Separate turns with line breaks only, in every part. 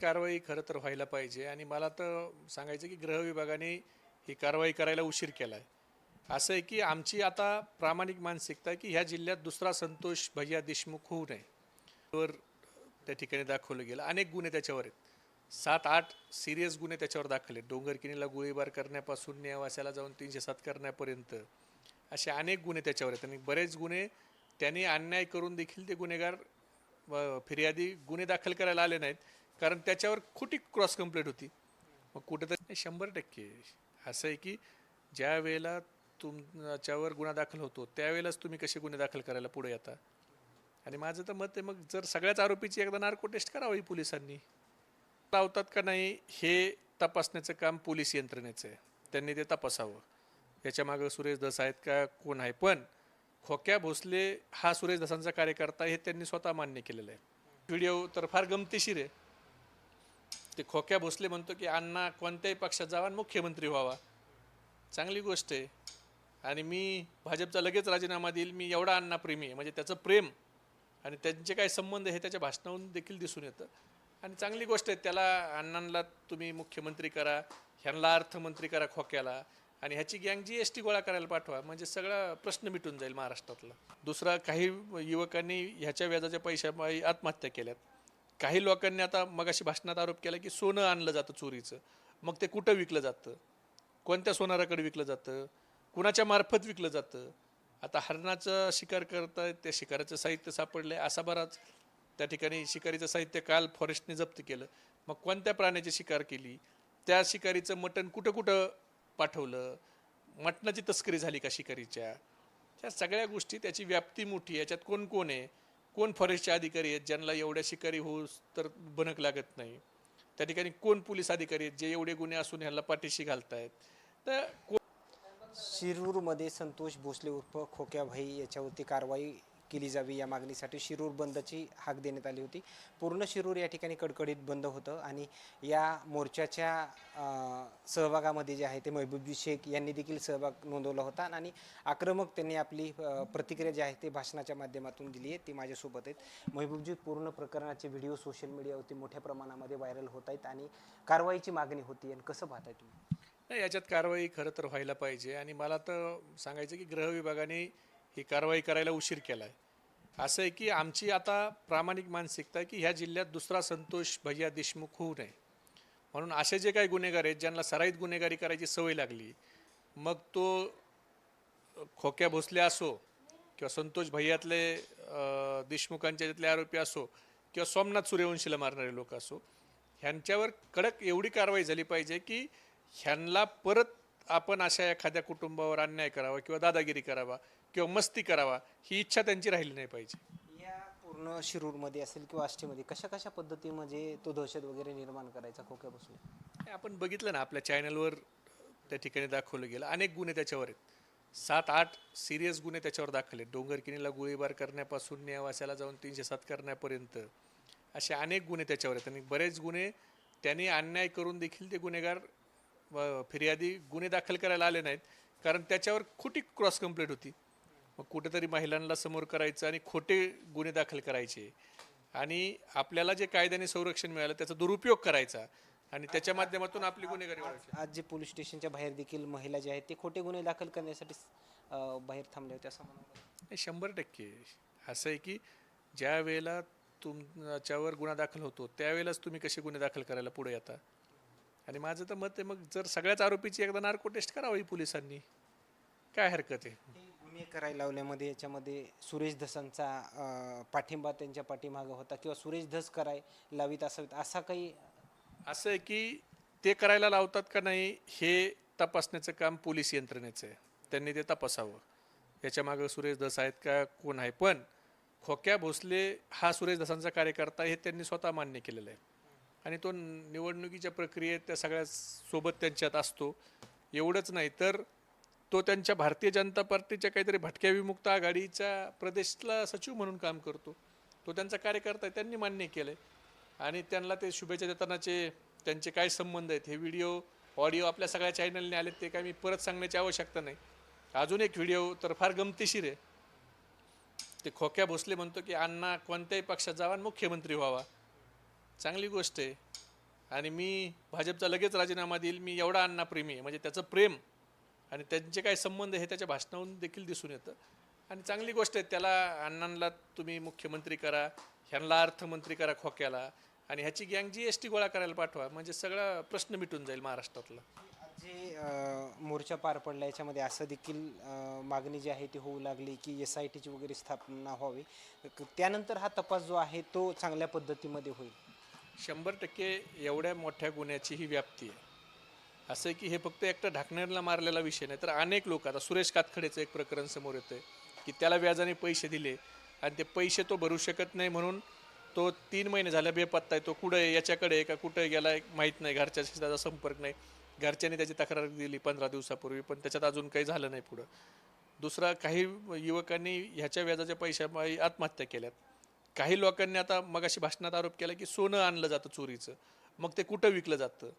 कारवाई खरं तर व्हायला पाहिजे. आणि मला तर सांगायचं की गृह विभागाने ही कारवाई करायला उशीर केला आहे असं आहे की आमची आता प्रामाणिक मानसिकता आहे की ह्या जिल्ह्यात दुसरा संतोष भैया देशमुख होऊ नये. वर त्या ठिकाणी दाखवलं गेलं. अनेक गुन्हे त्याच्यावर आहेत. सात आठ सिरियस गुन्हे त्याच्यावर दाखल आहेत. डोंगरकिनीला गोळीबार करण्यापासून नेवासाला जाऊन तीनशे सात करण्यापर्यंत असे अनेक गुन्हे त्याच्यावर आहेत. आणि बरेच गुन्हे त्यांनी अन्याय करून देखील ते गुन्हेगार फिर्यादी गुन्हे दाखल करायला आले नाहीत. कारण त्याच्यावर खोटी क्रॉस कंप्लेंट होती. मग कुठेतरी शंभर टक्के. असं आहे की ज्या वेळेला तुमच्यावर गुन्हा दाखल होतो त्यावेळेलाच तुम्ही कसे गुन्हे दाखल करायला पुढे येता? आणि माझं तर मत आहे मग जर सगळ्याच आरोपीची एकदा नार्को टेस्ट करावी पोलिसांनी. लावतात का नाही हे तपासण्याचं काम पोलीस यंत्रणेचं आहे. त्यांनी ते तपासावं. याच्या मागं सुरेश दस आहेत का कोण आहे? पण खोक्या भोसले हा सुरेश दसांचा कार्यकर्ता हे त्यांनी स्वतः मान्य केलेलं आहे. व्हिडिओ तर फार गमतीशीर आहे. ते खोक्या भोसले म्हणतो की अण्णा कोणत्याही पक्षात जावा आणि मुख्यमंत्री व्हावा. चांगली गोष्ट आहे. आणि मी भाजपचा लगेच राजीनामा देईल. मी एवढा अण्णा प्रेमी आहे. म्हणजे त्याचं प्रेम आणि त्यांचे काय संबंध हे त्याच्या भाषणावरून देखील दिसून येतं. आणि चांगली गोष्ट आहे त्याला अण्णांना तुम्ही मुख्यमंत्री करा ह्यांना अर्थमंत्री करा खोक्याला आणि ह्याची गँग जी एस टी गोळा करायला पाठवा. म्हणजे सगळा प्रश्न मिटून जाईल महाराष्ट्रातला. दुसरा काही युवकांनी ह्याच्या व्याजाच्या पैशामुळे आत्महत्या केल्यात. काही लोकांनी आता मगाशी भाषणात आरोप केला की सोनं आणलं जातं चोरीचं. मग ते कुठं विकलं जातं? कोणत्या सोनाराकडे विकलं जातं? कुणाच्या मार्फत विकलं जातं? आता हरणाचं शिकार करतायत त्या शिकाराचं साहित्य सापडलं आहे असा बराच त्या ठिकाणी शिकारीचं साहित्य काल फॉरेस्टने जप्त केलं. मग कोणत्या प्राण्याची शिकार केली? त्या शिकारीचं मटण कुठं कुठं पाठवलं? मटणाची तस्करी झाली का शिकारीच्या? त्या सगळ्या गोष्टी त्याची व्याप्ती मोठी याच्यात कोण कोण आहे? कोण फॉरेस्टचे अधिकारी आहेत ज्यांना एवढ्या शिकारी होऊस तर बनक लागत नाही. त्या ठिकाणी कोण पोलीस अधिकारी आहेत जे एवढे गुन्हे असून ह्यांना पाठीशी घालतायत? तर
शिरूरमध्ये संतोष भोसले उर्फ खोक्या भाई याच्यावरती कारवाई केली जावी या मागणीसाठी. शिरूर बंदची हाक देण्यात आली होती. पूर्ण शिरूर या ठिकाणी कडकडीत बंद होतं आणि या मोर्चाच्या सहभागामध्ये जे आहे ते महबूबजी शेख यांनी देखील सहभाग नोंदवला होता आणि आक्रमक त्यांनी आपली प्रतिक्रिया जी आहे ते भाषणाच्या माध्यमातून दिली आहे. ती माझ्यासोबत आहेत. महबूबजी पूर्ण प्रकरणाचे व्हिडिओ सोशल मीडियावरती मोठ्या प्रमाणामध्ये व्हायरल होत आहेत आणि कारवाईची मागणी होती आणि कसं पाहताय तुम्ही?
याच्यात कारवाई खरं तर व्हायला पाहिजे आणि मला तर सांगायचं की गृह विभागाने ही कारवाई करायला उशीर केला आहे असं आहे की आमची आता प्रामाणिक मानसिकता आहे की ह्या जिल्ह्यात दुसरा संतोष भैया देशमुख होऊ नये. म्हणून असे जे काही गुन्हेगार आहेत ज्यांना सराईत गुन्हेगारी करायची सवय लागली मग तो खोक्या भोसले असो किंवा संतोष भैयातले देशमुखांच्या ज्यातले आरोपी असो किंवा सोमनाथ सूर्यवंशीला मारणारे लोक असो ह्यांच्यावर कडक एवढी कारवाई झाली पाहिजे की ह्यांना परत आपण अशा एखाद्या कुटुंबावर अन्याय करावा किंवा दादागिरी करावा किंवा मस्ती करावा ही इच्छा त्यांची राहिली नाही पाहिजे.
या पूर्ण शिरूरमध्ये असेल किंवा आष्टीमध्ये कशा कशा पद्धती म्हणजे तो दहशत वगैरे निर्माण करायचा खोक्या बसले
हे आपण बघितलं ना आपल्या चॅनलवर त्या ठिकाणी दाखवलं गेलं. अनेक गुन्हे त्याच्यावर आहेत. सात आठ सिरियस गुन्हे त्याच्यावर दाखल आहेत. डोंगरकिनीला गोळीबार करण्यापासून नेवासाला जाऊन तीनशे सात करण्यापर्यंत असे अनेक गुन्हे त्याच्यावर आहेत. आणि बरेच गुन्हे त्यांनी अन्याय करून देखील ते गुन्हेगार व फिर्यादी गुन्हे दाखल करायला आले नाहीत. कारण त्याच्यावर खोटी क्रॉस कंप्लेंट होती. मग कुठेतरी महिलांना समोर करायचं आणि खोटे गुन्हे दाखल करायचे. आणि आपल्याला जे कायद्याने संरक्षण मिळालं त्याचा दुरुपयोग करायचा. आणि त्याच्या माध्यमातून आपली गुन्हेगारी वाढवायची.
आज जे पोलीस स्टेशनच्या बाहेर देखील महिला ज्या आहेत ते खोटे गुन्हे दाखल करण्यासाठी बाहेर थांबले होते असं.
नाही शंभर टक्के. असं आहे की ज्या वेळेला तुमच्यावर गुन्हा दाखल होतो त्यावेळेलाच तुम्ही कसे गुन्हे दाखल करायला पुढे येता? आणि माझं तर मत आहे मग जर सगळ्याच आरोपीची एकदा नार्को टेस्ट करावी पोलिसांनी. काय हरकत आहे?
मी करायला लावल्यामध्ये याच्यामध्ये सुरेश धसांचा पाठिंबा त्यांच्या पाठीमागं होता किंवा सुरेश धस कराय लावीत असावीत असा काही
असं आहे की ते करायला लावतात का नाही हे तपासण्याचं काम पोलीस यंत्रणेचं आहे. त्यांनी ते तपासावं. याच्यामागं सुरेश धस आहेत का कोण आहे? पण खोक्या भोसले हा सुरेश धसांचा कार्यकर्ता हे त्यांनी स्वतः मान्य केलेलं आहे. आणि तो निवडणुकीच्या प्रक्रियेत त्या सगळ्या सोबत त्यांच्यात असतो. एवढंच नाही तर तो त्यांच्या भारतीय जनता पार्टीच्या काहीतरी भटक्या विमुक्त आघाडीच्या प्रदेशला सचिव म्हणून काम करतो. तो त्यांचा कार्यकर्ता आहे त्यांनी मान्य केलं आहे आणि त्यांना ते शुभेच्छा देतानाचे त्यांचे काय संबंध आहेत हे व्हिडिओ ऑडिओ आपल्या सगळ्या चॅनलने आले ते काय मी परत सांगण्याची आवश्यकता नाही. अजून एक व्हिडिओ तर फार गमतीशीर आहे. ते खोक्या भोसले म्हणतो की अण्णा कोणत्याही पक्षात जावा आणि मुख्यमंत्री व्हावा. चांगली गोष्ट आहे. आणि मी भाजपचा लगेच राजीनामा देईल मी एवढा अण्णाप्रेमी आहे. म्हणजे त्याचं प्रेम आणि त्यांचे काय संबंध हे त्याच्या भाषणावरून देखील दिसून येतं. आणि चांगली गोष्ट आहे त्याला अण्णांना तुम्ही मुख्यमंत्री करा ह्यांना अर्थमंत्री करा खोक्याला आणि ह्याची गँग जी एस टी गोळा करायला पाठवा म्हणजे सगळा प्रश्न मिटून जाईल महाराष्ट्रातला.
जे मोर्चा पार पडला याच्यामध्ये असं देखील मागणी जी आहे ती होऊ लागली की एस आय टीची वगैरे स्थापना व्हावी. त्यानंतर हा तपास जो आहे तो चांगल्या पद्धतीमध्ये होईल.
शंभर टक्के एवढ्या मोठ्या गुन्ह्याची ही व्याप्ती आहे. असं आहे की हे फक्त एकटं ढाकण्याला मारलेला विषय नाही तर अनेक लोक आता सुरेश कातखडेचं एक प्रकरण समोर येतं की त्याला व्याजाने पैसे दिले आणि ते पैसे तो भरू शकत नाही म्हणून तो तीन महिने झाला बेपत्ता आहे तो कुठं आहे याच्याकडे आहे का कुठं गेला माहीत नाही घरच्याशी त्याचा संपर्क नाही. घरच्यांनी त्याची तक्रार दिली पंधरा दिवसापूर्वी पण त्याच्यात अजून काही झालं नाही पुढं. दुसरा काही युवकांनी ह्याच्या व्याजाच्या पैशामुळे आत्महत्या केल्यात. काही लोकांनी आता मगाशी भाषणात आरोप केला की सोनं आणलं जातं चोरीचं. मग ते कुठं विकलं जातं?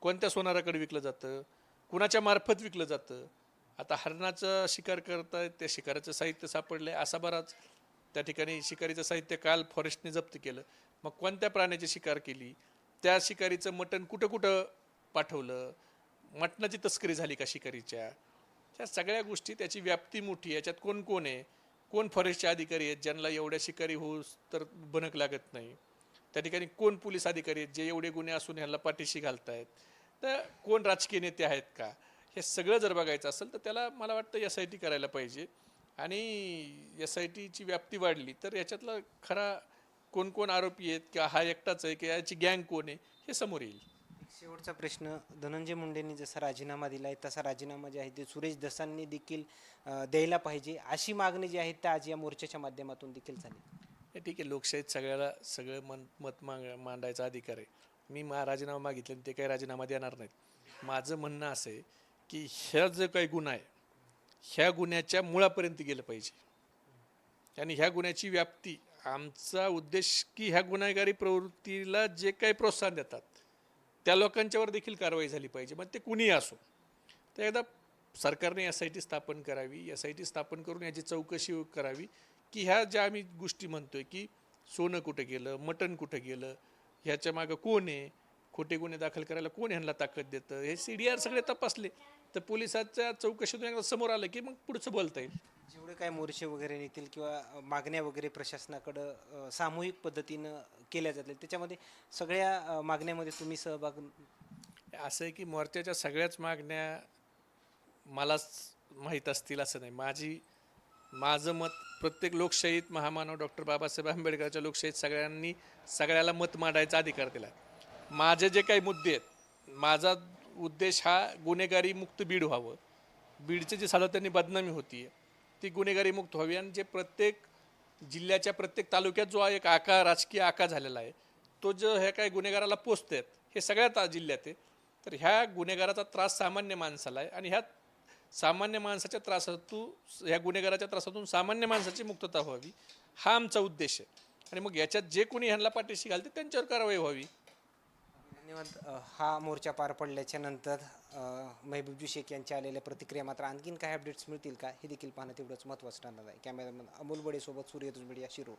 कोणत्या सोनाराकडे विकलं जातं? कुणाच्या मार्फत विकलं जातं? आता हरणाचा शिकार करतायत त्या शिकाराचं साहित्य सापडलंय असा बराच त्या ठिकाणी शिकारीचं साहित्य काल फॉरेस्टने जप्त केलं. मग कोणत्या प्राण्याची शिकार केली? त्या शिकारीचं मटण कुठं कुठं पाठवलं? मटणाची तस्करी झाली का शिकारीच्या? त्या सगळ्या गोष्टी त्याची व्याप्ती मोठी आहे. याच्यात कोण कोण आहे? कोण फॉरेस्टचे अधिकारी आहेत ज्यांना एवढ्या शिकारी होऊस तर बनक लागत नाही? त्या ठिकाणी कोण पोलीस अधिकारी आहेत जे एवढे गुन्हे असून ह्यांना पाठीशी घालतायत? तर कोण राजकीय नेते आहेत का? हे सगळं जर बघायचं असेल तर त्याला मला वाटतं एस आय टी करायला पाहिजे. आणि एस आय टीची व्याप्ती वाढली तर याच्यातला खरा कोण कोण आरोपी आहेत किंवा हा एकटाच आहे किंवा याची गँग कोण आहे हे समोर येईल.
शेवटचा प्रश्न धनंजय मुंडेंनी जसा राजीनामा दिला आहे तसा राजीनामा जे आहे ते सुरेश दसांनी देखील द्यायला पाहिजे. अशी मागणी जी आहे त्या आज या मोर्चाच्या माध्यमातून देखील झाली.
ठीक आहे लोकशाहीत सगळ्याला सगळं मन मत मांग मांडायचा अधिकार आहे. मी मा राजीनामा मागितले आणि ते काही राजीनामा देणार नाहीत. माझं म्हणणं असं आहे की ह्या जो काही गुन्हा आहे ह्या गुन्ह्याच्या मुळापर्यंत गेलं पाहिजे. आणि ह्या गुन्ह्याची व्याप्ती आमचा उद्देश की ह्या गुन्हेगारी प्रवृत्तीला जे काही प्रोत्साहन देतात त्या लोकांच्यावर देखील कारवाई झाली पाहिजे. मग ते कुणीही असो. तर एकदा सरकारने एस आय टी स्थापन करावी एस आय टी स्थापन करून याची चौकशी करावी. की ह्या ज्या आम्ही गोष्टी म्हणतोय की सोनं कुठं गेलं मटण कुठं गेलं ह्याच्या मागं कोण आहे खोटे गुन्हे दाखल करायला कोण ह्यांना ताकद देतं? हे सी डी आर सगळे तपासले. तर पोलिसाच्या चौकशीतून एकदा समोर आलं की मग पुढचं बोलता येईल.
जेवढे काय मोर्चे वगैरे निघतील किंवा मागण्या वगैरे प्रशासनाकडं सामूहिक पद्धतीनं केल्या जातील त्याच्यामध्ये सगळ्या मागण्यामध्ये तुम्ही सहभाग
असं आहे की मोर्चाच्या सगळ्याच मागण्या मलाच माहीत असतील असं नाही. माझी माझं मत प्रत्येक लोकशाहीत महामानव डॉक्टर बाबासाहेब आंबेडकरच्या लोकशाहीत सगळ्यांनी सगळ्याला मत मांडायचा अधिकार दिला आहे माझे जे काही मुद्दे आहेत माझा उद्देश हा गुन्हेगारी मुक्त बीड व्हावं. बीडचे जे सातत्याने बदनामी होती ती गुन्हेगारी मुक्त व्हावी. आणि जे प्रत्येक जिल्ह्याच्या प्रत्येक तालुक्यात जो एक आका राजकीय आका झालेला आहे तो जो ह्या काही गुन्हेगाराला पोचत आहेत हे सगळ्या जिल्ह्यात आहे. तर ह्या गुन्हेगाराचा त्रास सामान्य माणसाला आहे. आणि ह्या सामान्य माणसाच्या त्रासातून ह्या गुन्हेगाराच्या त्रासातून सामान्य माणसाची मुक्तता व्हावी हा आमचा उद्देश आहे. आणि मग याच्यात जे कोणी ह्यांना पाठीशी घालते त्यांच्यावर कारवाई व्हावी.
धन्यवाद. हा मोर्चा पार पडल्याच्या नंतर महबूबजी शेख यांच्या आलेल्या प्रतिक्रिया मात्र आणखीन काय अपडेट्स मिळतील का? हे देखील पाहणं तेवढंच महत्त्वाचं ठरणार आहे. कॅमेरामन अमोल बडेसोबत सूर्यदुज मीडिया शिरूर.